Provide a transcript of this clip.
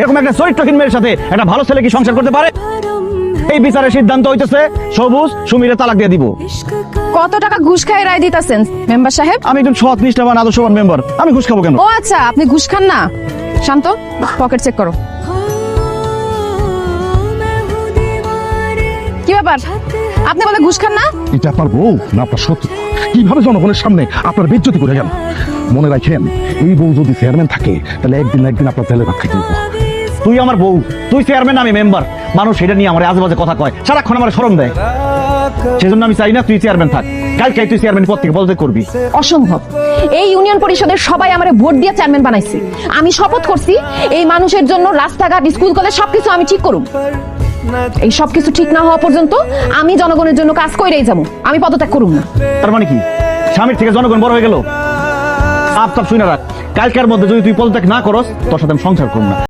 এরকম একটা চরিত্রহীন মেয়ের সাথে একটা ভালো ছেলে কি সংসার করতে পারে? এই বিচারের সিদ্ধান্ত হইতেছে সবুজ সুমিরে তালাক দিয়ে দিব। কত টাকা ঘুষ খাই রায় দিতাছেন মেম্বার সাহেব? আমি একজন সৎ নিষ্ঠাবান আদর্শবান মেম্বার। আমি ঘুষ খাব কেন? ও আচ্ছা আপনি ঘুষ খান না। শান্ত পকেট চেক করো। কি ব্যাপার? আপনি বলে ঘুষ খান না? এটা আপনার বউ না আপনার শত্রু কীভাবে জনগণের সামনে আপনার বেজ্জতি করে গেল? মনে রাখেন এই বউ যদি চেয়ারম্যান থাকে তাহলে একদিন একদিন আপনার তেলে ভাত খাইতে হইব। তুই আমার বউ তুই চেয়ারম্যান আমি মেম্বার মানুষ সেটা নিয়ে আমার আজেবাজে কথা কয়। সারাক্ষণ আমার শরম দেয়। সেজন্য আমি চাই না তুই চেয়ারম্যান থাক। কালকে তুই চেয়ারম্যান পদ থেকে পদত্যাগ করবি। অসম্ভব। এই ইউনিয়ন পরিষদের সবাই আমারে ভোট দিয়ে চেয়ারম্যান বানাইছে। আমি শপথ করছি এই মানুষের জন্য রাস্তাঘাট স্কুল কলেজ সবকিছু আমি ঠিক এই সবকিছু ঠিক না হওয়া পর্যন্ত আমি জনগণের জন্য কাজ কইরেই যাব। আমি পদত্যাগ করুম না। তার মানে কি? স্বামীর থেকে জনগণ বড় হয়ে গেল? আপ তাপ শুনে রাখ। কালকের মধ্যে যদি তুই পদত্যাগ না করস তোর সাথে আমি সংসার করুম না।